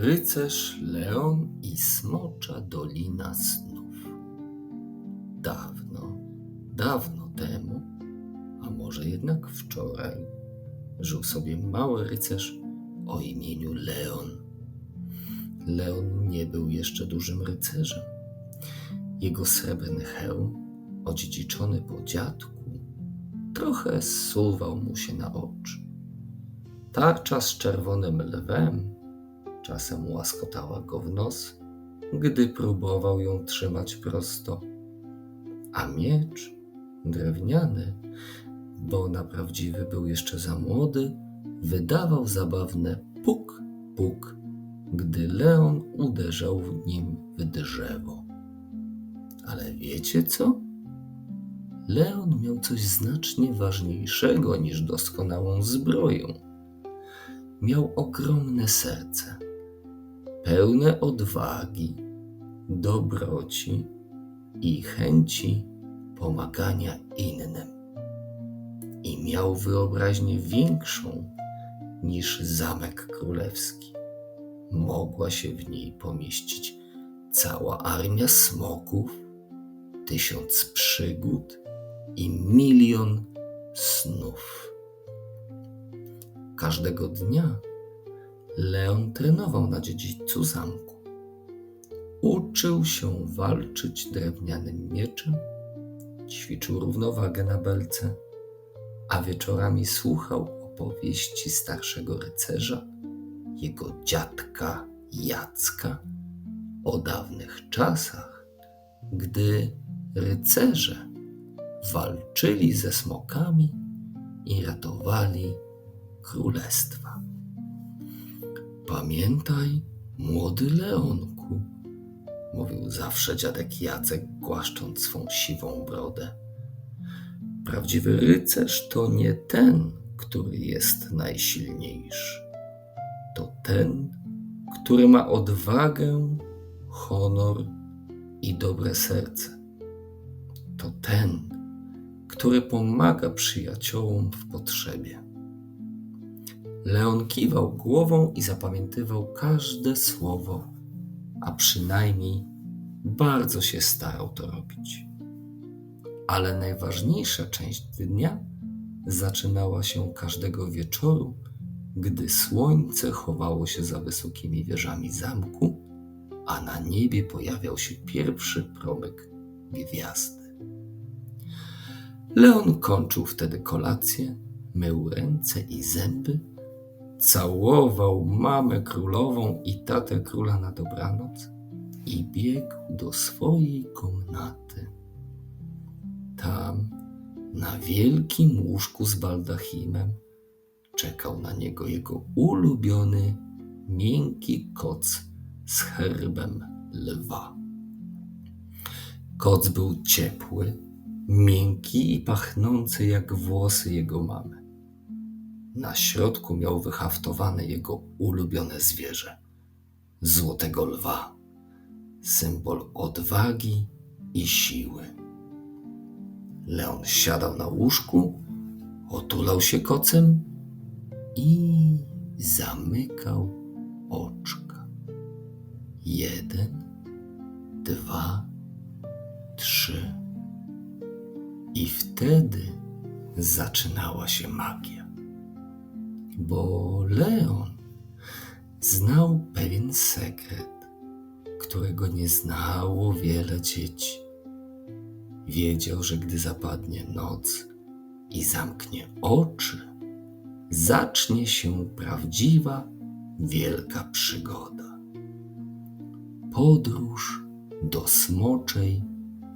Rycerz Leon i Smocza Dolina Snów. Dawno, dawno temu, a może jednak wczoraj, żył sobie mały rycerz o imieniu Leon. Leon nie był jeszcze dużym rycerzem. Jego srebrny hełm, odziedziczony po dziadku, trochę suwał mu się na oczy. Tarcza z czerwonym lwem czasem łaskotała go w nos, gdy próbował ją trzymać prosto, a miecz drewniany, bo na prawdziwy był jeszcze za młody, wydawał zabawne puk, puk, gdy Leon uderzał w nim w drzewo. Ale wiecie co? Leon miał coś znacznie ważniejszego niż doskonałą zbroję. Miał ogromne serce pełne odwagi, dobroci i chęci pomagania innym. I miał wyobraźnię większą niż zamek królewski. Mogła się w niej pomieścić cała armia smoków, tysiąc przygód i milion snów. Każdego dnia Leon trenował na dziedzicu zamku. Uczył się walczyć drewnianym mieczem, ćwiczył równowagę na belce, a wieczorami słuchał opowieści starszego rycerza, jego dziadka Jacka, o dawnych czasach, gdy rycerze walczyli ze smokami i ratowali królestwa. Pamiętaj, młody Leonku, mówił zawsze dziadek Jacek, głaszcząc swą siwą brodę. Prawdziwy rycerz to nie ten, który jest najsilniejszy. To ten, który ma odwagę, honor i dobre serce. To ten, który pomaga przyjaciołom w potrzebie. Leon kiwał głową i zapamiętywał każde słowo, a przynajmniej bardzo się starał to robić. Ale najważniejsza część dnia zaczynała się każdego wieczoru, gdy słońce chowało się za wysokimi wieżami zamku, a na niebie pojawiał się pierwszy promyk gwiazdy. Leon kończył wtedy kolację, mył ręce i zęby całował mamę królową i tatę króla na dobranoc i biegł do swojej komnaty. Tam, na wielkim łóżku z baldachimem, czekał na niego jego ulubiony, miękki koc z herbem lwa. Koc był ciepły, miękki i pachnący jak włosy jego mamy. Na środku miał wyhaftowane jego ulubione zwierzę złotego lwa, symbol odwagi i siły. Leon siadał na łóżku, otulał się kocem i zamykał oczka. Jeden, dwa, trzy. I wtedy zaczynała się magia bo Leon znał pewien sekret, którego nie znało wiele dzieci. Wiedział, że gdy zapadnie noc i zamknie oczy, zacznie się prawdziwa, wielka przygoda. Podróż do smoczej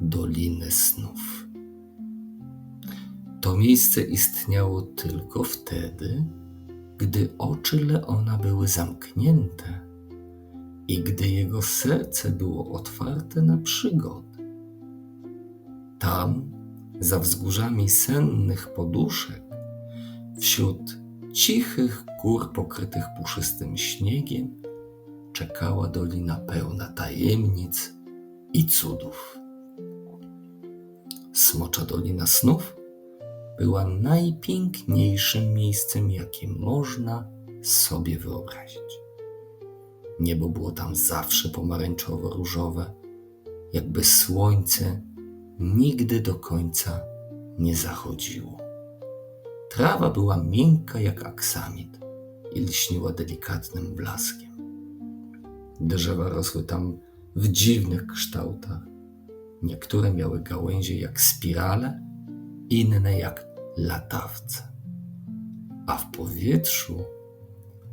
Doliny Snów. To miejsce istniało tylko wtedy, gdy oczy Leona były zamknięte i gdy jego serce było otwarte na przygody. Tam, za wzgórzami sennych poduszek, wśród cichych gór pokrytych puszystym śniegiem, czekała dolina pełna tajemnic i cudów. Smocza Dolina Snów była najpiękniejszym miejscem, jakie można sobie wyobrazić. Niebo było tam zawsze pomarańczowo-różowe, jakby słońce nigdy do końca nie zachodziło. Trawa była miękka jak aksamit i lśniła delikatnym blaskiem. Drzewa rosły tam w dziwnych kształtach. Niektóre miały gałęzie jak spirale, inne jak latawce. A w powietrzu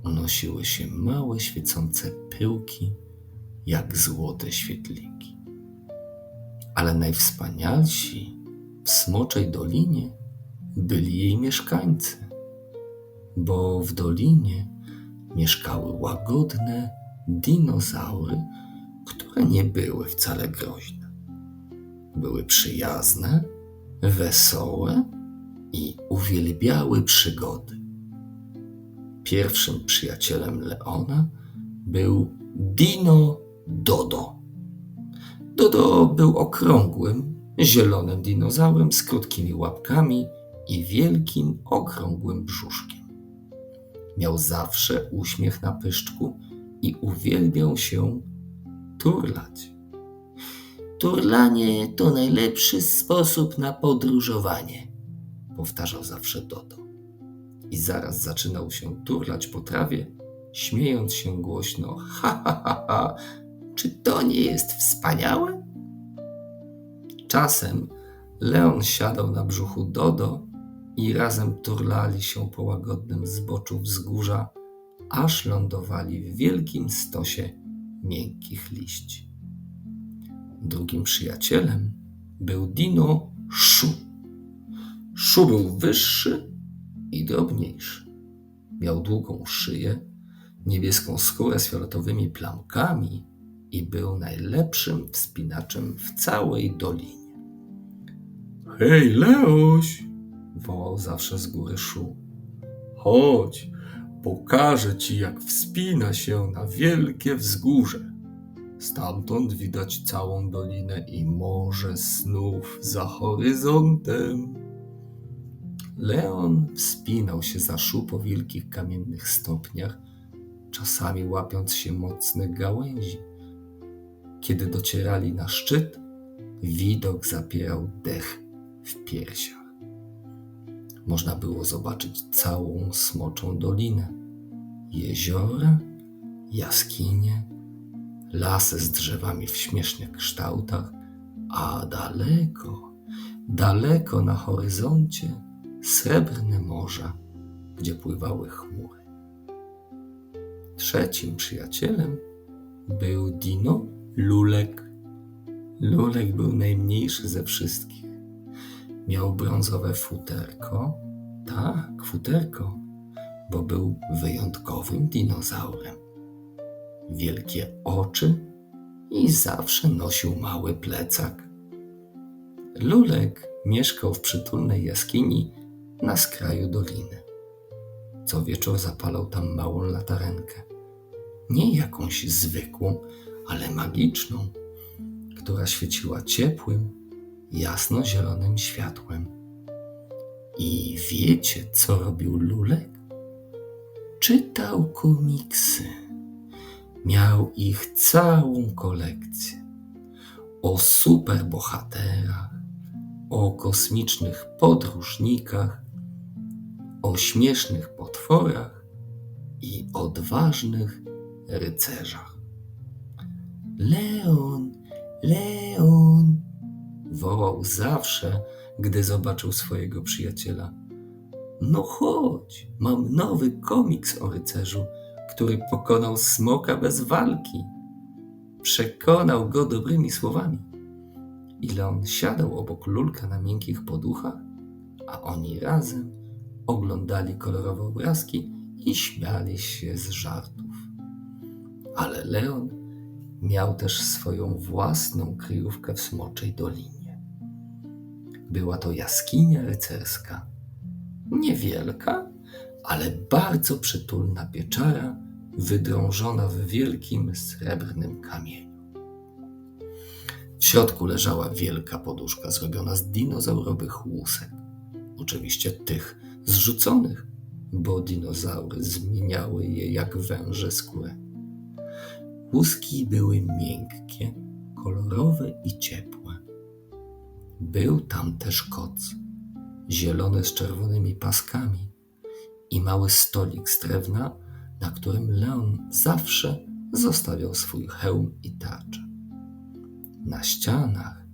unosiły się małe świecące pyłki jak złote świetliki. Ale najwspanialsi w Smoczej Dolinie byli jej mieszkańcy, bo w dolinie mieszkały łagodne dinozaury, które nie były wcale groźne. Były przyjazne, wesołe i uwielbiały przygody. Pierwszym przyjacielem Leona był Dino Dodo. Dodo był okrągłym, zielonym dinozaurem z krótkimi łapkami i wielkim, okrągłym brzuszkiem. Miał zawsze uśmiech na pyszczku i uwielbiał się turlać. Turlanie to najlepszy sposób na podróżowanie, powtarzał zawsze Dodo. I zaraz zaczynał się turlać po trawie, śmiejąc się głośno: Ha, ha, ha, ha, czy to nie jest wspaniałe? Czasem Leon siadał na brzuchu Dodo i razem turlali się po łagodnym zboczu wzgórza, aż lądowali w wielkim stosie miękkich liści. Drugim przyjacielem był Dino Szu. Szu był wyższy i drobniejszy. Miał długą szyję, niebieską skórę z fioletowymi plamkami i był najlepszym wspinaczem w całej dolinie. Hej, Leoś! wołał zawsze z góry Szu. Chodź, pokażę ci, jak wspina się na wielkie wzgórze. Stamtąd widać całą dolinę i morze snów za horyzontem. Leon wspinał się za Szu po wielkich kamiennych stopniach, czasami łapiąc się mocnych gałęzi. Kiedy docierali na szczyt, widok zapierał dech w piersiach. Można było zobaczyć całą smoczą dolinę, jeziora, jaskinie, lasy z drzewami w śmiesznych kształtach, a daleko, daleko na horyzoncie srebrne morza, gdzie pływały chmury. Trzecim przyjacielem był Dino Lulek. Lulek był najmniejszy ze wszystkich. Miał brązowe futerko, tak, futerko, bo był wyjątkowym dinozaurem. Wielkie oczy i zawsze nosił mały plecak. Lulek mieszkał w przytulnej jaskini na skraju doliny. Co wieczór zapalał tam małą latarenkę. Nie jakąś zwykłą, ale magiczną, która świeciła ciepłym, jasno-zielonym światłem. I wiecie, co robił Lulek? Czytał komiksy. Miał ich całą kolekcję. O superbohaterach, o kosmicznych podróżnikach, o śmiesznych potworach i odważnych rycerzach. Leon, Leon! wołał zawsze, gdy zobaczył swojego przyjaciela. No chodź, mam nowy komiks o rycerzu, który pokonał smoka bez walki. Przekonał go dobrymi słowami. Ile on siadał obok lulka na miękkich poduchach, a oni razem oglądali kolorowe obrazki i śmiali się z żartów. Ale Leon miał też swoją własną kryjówkę w Smoczej Dolinie. Była to jaskinia rycerska. Niewielka, ale bardzo przytulna pieczara, wydrążona w wielkim srebrnym kamieniu. W środku leżała wielka poduszka zrobiona z dinozaurowych łusek. Oczywiście tych zrzuconych, bo dinozaury zmieniały je jak węże skórę. Łuski były miękkie, kolorowe i ciepłe. Był tam też koc, zielony z czerwonymi paskami i mały stolik z drewna, na którym Leon zawsze zostawiał swój hełm i tarczę. Na ścianach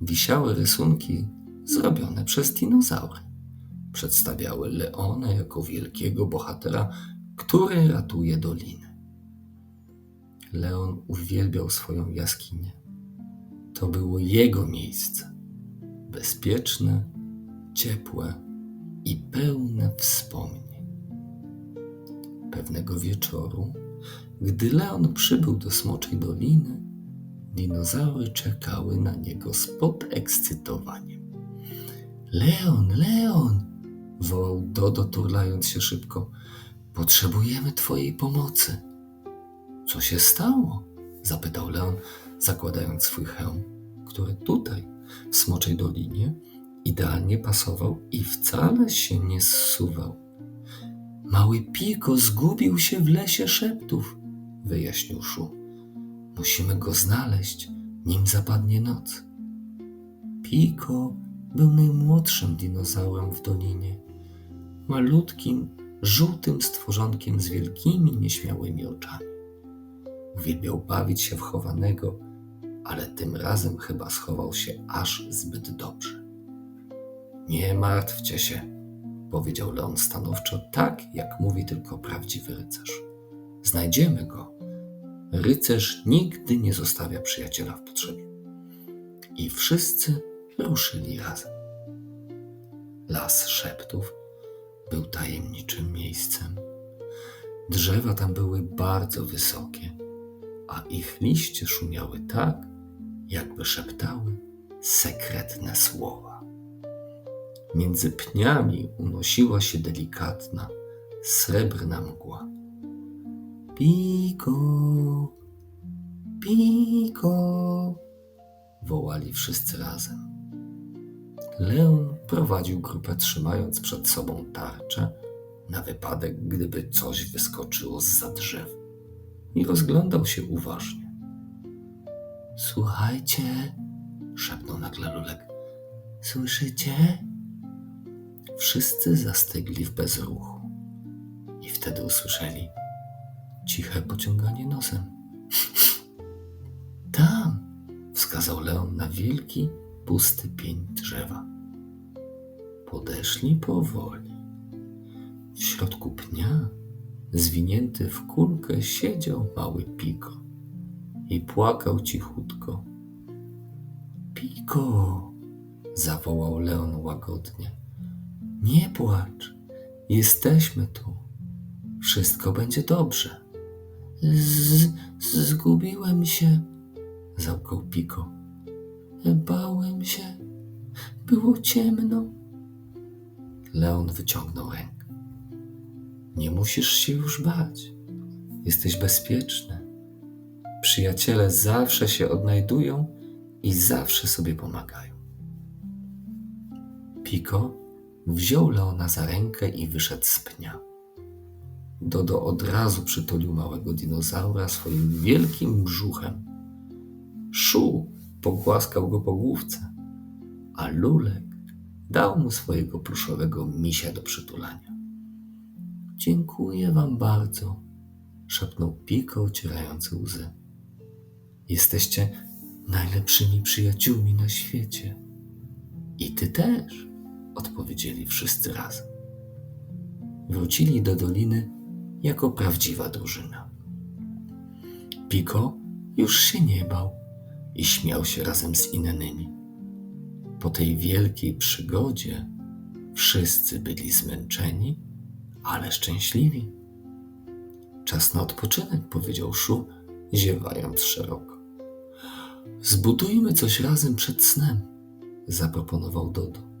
wisiały rysunki zrobione przez dinozaury. Przedstawiały Leona jako wielkiego bohatera, który ratuje dolinę. Leon uwielbiał swoją jaskinię. To było jego miejsce. Bezpieczne, ciepłe i pełne wspomnień. Pewnego wieczoru, gdy Leon przybył do Smoczej Doliny, dinozaury czekały na niego z podekscytowaniem. Leon, Leon! wołał Dodo, turlając się szybko. Potrzebujemy Twojej pomocy. Co się stało? zapytał Leon, zakładając swój hełm, który tutaj, w Smoczej Dolinie, idealnie pasował i wcale się nie zsuwał. Mały Piko zgubił się w lesie szeptów, wyjaśnił Szu. Musimy go znaleźć, nim zapadnie noc. Piko był najmłodszym dinozaurem w dolinie. Malutkim, żółtym stworzonkiem z wielkimi, nieśmiałymi oczami. Uwielbiał bawić się w chowanego, ale tym razem chyba schował się aż zbyt dobrze. Nie martwcie się, powiedział Leon stanowczo, tak jak mówi tylko prawdziwy rycerz. Znajdziemy go. Rycerz nigdy nie zostawia przyjaciela w potrzebie. I wszyscy ruszyli razem. Las szeptów był tajemniczym miejscem. Drzewa tam były bardzo wysokie, a ich liście szumiały tak, jakby szeptały sekretne słowa. Między pniami unosiła się delikatna, srebrna mgła. Piko, piko, wołali wszyscy razem. Leon prowadził grupę, trzymając przed sobą tarczę na wypadek, gdyby coś wyskoczyło z za drzew. I rozglądał się uważnie. Słuchajcie, szepnął nagle Lulek. Słyszycie? Wszyscy zastygli w bezruchu. I wtedy usłyszeli ciche pociąganie nosem. Tam, wskazał Leon na wielki, pusty pień drzewa. Podeszli powoli. W środku pnia, zwinięty w kulkę, siedział mały Piko i płakał cichutko. Piko, zawołał Leon łagodnie. Nie płacz, jesteśmy tu. Wszystko będzie dobrze. Z, zgubiłem się, załkał Piko. Bałem się. Było ciemno. Leon wyciągnął rękę. Nie musisz się już bać. Jesteś bezpieczny. Przyjaciele zawsze się odnajdują i zawsze sobie pomagają. Piko wziął Leona za rękę i wyszedł z pnia. Dodo od razu przytulił małego dinozaura swoim wielkim brzuchem. Szu pogłaskał go po główce, a Lulek dał mu swojego pluszowego misia do przytulania. Dziękuję wam bardzo, szepnął Piko, ocierający łzy. Jesteście najlepszymi przyjaciółmi na świecie. I ty też, odpowiedzieli wszyscy razem. Wrócili do doliny jako prawdziwa drużyna. Piko już się nie bał i śmiał się razem z innymi. Po tej wielkiej przygodzie wszyscy byli zmęczeni, ale szczęśliwi. Czas na odpoczynek, powiedział Szu, ziewając szeroko. Zbudujmy coś razem przed snem, zaproponował Dodo.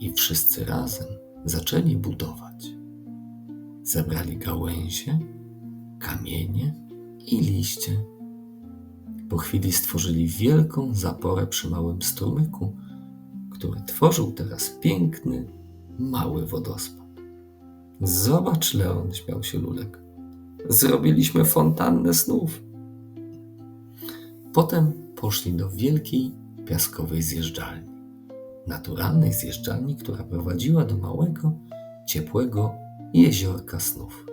I wszyscy razem zaczęli budować. Zebrali gałęzie, kamienie i liście po chwili stworzyli wielką zaporę przy małym strumyku, który tworzył teraz piękny, mały wodospad. Zobacz, Leon, śmiał się Lulek. Zrobiliśmy fontannę snów. Potem poszli do wielkiej piaskowej zjeżdżalni. Naturalnej zjeżdżalni, która prowadziła do małego, ciepłego jeziorka snów.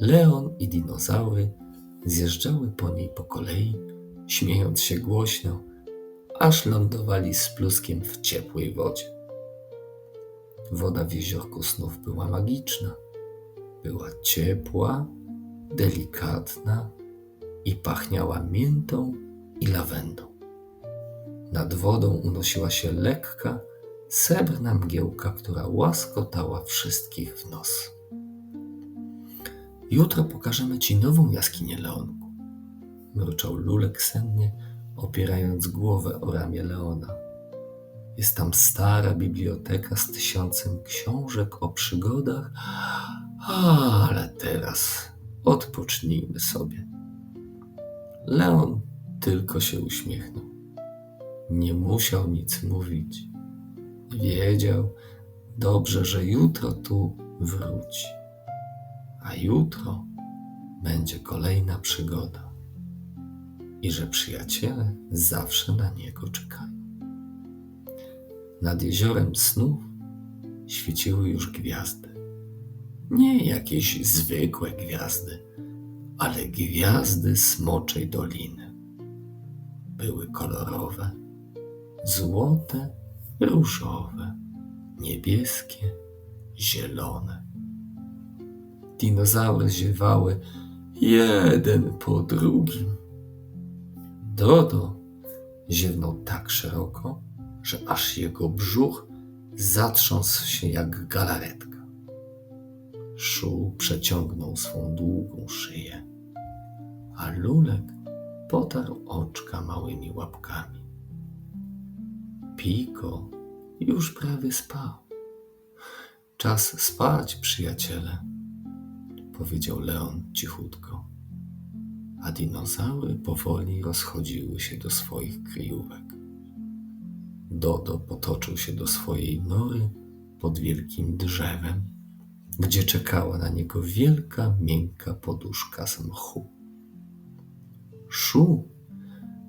Leon i dinozaury zjeżdżały po niej po kolei, śmiejąc się głośno, aż lądowali z pluskiem w ciepłej wodzie. Woda w jeziorku snów była magiczna. Była ciepła, delikatna i pachniała miętą i lawendą. Nad wodą unosiła się lekka, srebrna mgiełka, która łaskotała wszystkich w nos. Jutro pokażemy ci nową jaskinię Leonku, mruczał Lulek sennie, opierając głowę o ramię Leona. Jest tam stara biblioteka z tysiącem książek o przygodach, ale teraz odpocznijmy sobie. Leon tylko się uśmiechnął. Nie musiał nic mówić. Wiedział dobrze, że jutro tu wróci. A jutro będzie kolejna przygoda. I że przyjaciele zawsze na niego czekają. Nad jeziorem snów świeciły już gwiazdy. Nie jakieś zwykłe gwiazdy, ale gwiazdy smoczej doliny. Były kolorowe, złote, różowe, niebieskie, zielone. Dinozaury ziewały jeden po drugim. Dodo ziewnął tak szeroko, że aż jego brzuch zatrząsł się jak galaretka. Szu przeciągnął swą długą szyję, a Lulek potarł oczka małymi łapkami. Piko już prawie spał. Czas spać, przyjaciele, powiedział Leon cichutko, a dinozaury powoli rozchodziły się do swoich kryjówek. Dodo potoczył się do swojej nory pod wielkim drzewem, gdzie czekała na niego wielka, miękka poduszka z mchu. Szu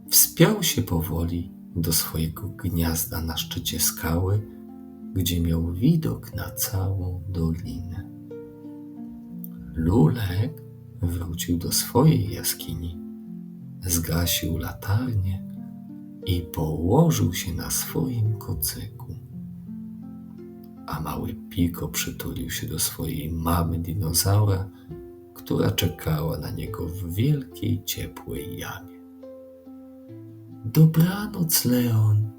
wspiął się powoli do swojego gniazda na szczycie skały, gdzie miał widok na całą dolinę. Lulek wrócił do swojej jaskini, zgasił latarnię i położył się na swoim kocyku. A mały Piko przytulił się do swojej mamy dinozaura, która czekała na niego w wielkiej, ciepłej jamie. Dobranoc, Leon!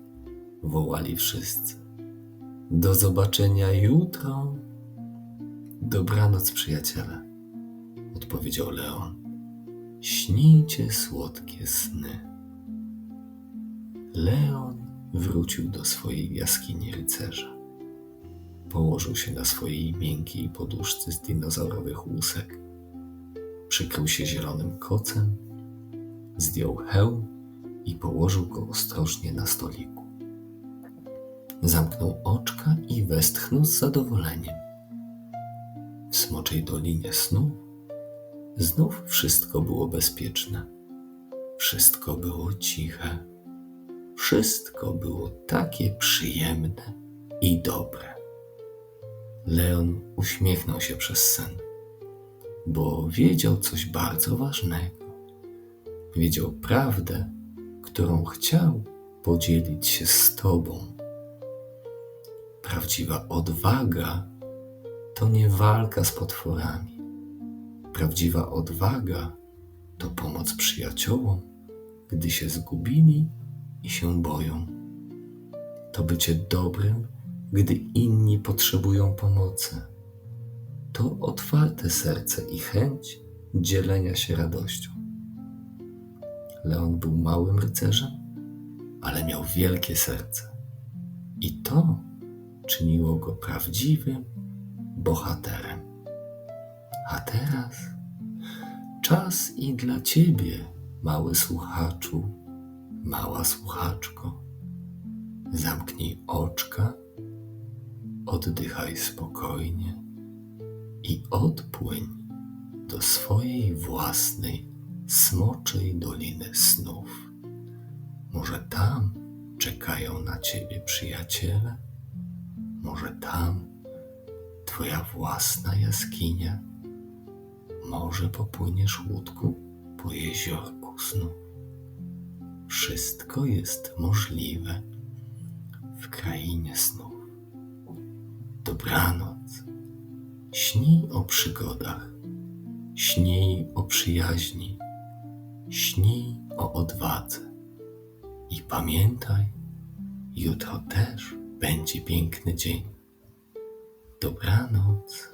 wołali wszyscy. Do zobaczenia jutro. Dobranoc, przyjaciele, odpowiedział Leon. Śnijcie słodkie sny. Leon wrócił do swojej jaskini rycerza. Położył się na swojej miękkiej poduszce z dinozaurowych łusek. Przykrył się zielonym kocem, zdjął hełm i położył go ostrożnie na stoliku. Zamknął oczka i westchnął z zadowoleniem. W smoczej dolinie snu znów wszystko było bezpieczne. Wszystko było ciche wszystko było takie przyjemne i dobre. Leon uśmiechnął się przez sen, bo wiedział coś bardzo ważnego. Wiedział prawdę, którą chciał podzielić się z Tobą. Prawdziwa odwaga to nie walka z potworami. Prawdziwa odwaga to pomoc przyjaciołom, gdy się zgubili i się boją. To bycie dobrym, gdy inni potrzebują pomocy. To otwarte serce i chęć dzielenia się radością. Leon był małym rycerzem, ale miał wielkie serce. I to czyniło go prawdziwym bohaterem. A teraz czas i dla ciebie, mały słuchaczu Mała słuchaczko, zamknij oczka, oddychaj spokojnie i odpłyń do swojej własnej smoczej doliny snów. Może tam czekają na ciebie przyjaciele? Może tam twoja własna jaskinia? Może popłyniesz łódką po jeziorku snów? Wszystko jest możliwe w krainie snów. Dobranoc. Śnij o przygodach, śnij o przyjaźni, śnij o odwadze. I pamiętaj, jutro też będzie piękny dzień. Dobranoc.